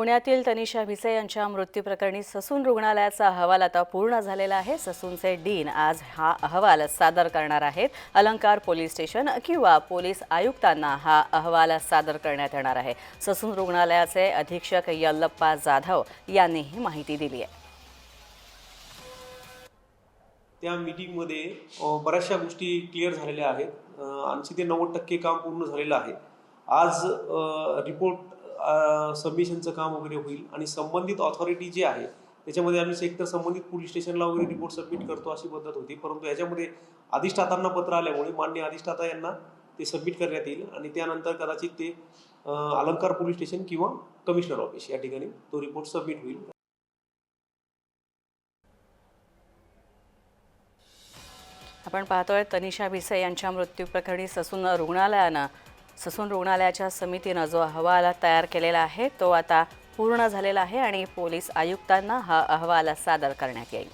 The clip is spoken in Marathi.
पुण्यातील तनिषा भिसे यांच्या मृत्यूप्रकरणी ससून रुग्णालयाचा अहवाल आता पूर्ण झालेला आहे. ससूनचे डीन आज हा अहवाल सादर करणार आहेत. अलंकार पोलीस स्टेशन किंवा पोलीस आयुक्तांना हा अहवाल सादर करण्यात येणार आहे. ससून रुग्णालयाचे अधीक्षक यल्लप्पा जाधव यांनी ही माहिती दिली आहे. त्या मीटिंगमध्ये बऱ्याचशा गोष्टी क्लिअर झालेल्या आहेत. ऐंशी ते नव्वद टक्के काम पूर्ण झालेलं आहे. आज रिपोर्ट सबमिशनचं काम वगैरे होईल. आणि संबंधित ऑथॉरिटी जी आहे त्याच्यामध्ये आम्ही एकतर संबंधित पोलीस स्टेशनला वगैरे रिपोर्ट सबमिट करतो अशी पद्धत होती. परंतु याच्यामध्ये अधिष्ठातांना पत्र आल्यामुळे मान्य अधिष्ठाता यांना ते सबमिट करण्यात येईल. आणि त्यानंतर कदाचित ते अलंकार पोलीस स्टेशन किंवा कमिशनर ऑफिस या ठिकाणी तो रिपोर्ट सबमिट होईल. आपण पाहतोय तनिषा भिसे यांच्या मृत्यूप्रकरणी ससून रुग्णालयानं ससून रुग्णालयाच्या समितीनं जो अहवाल तयार केलेला आहे तो आता पूर्ण झालेला आहे आणि पोलीस आयुक्तांना हा अहवाल सादर करण्यात येईल.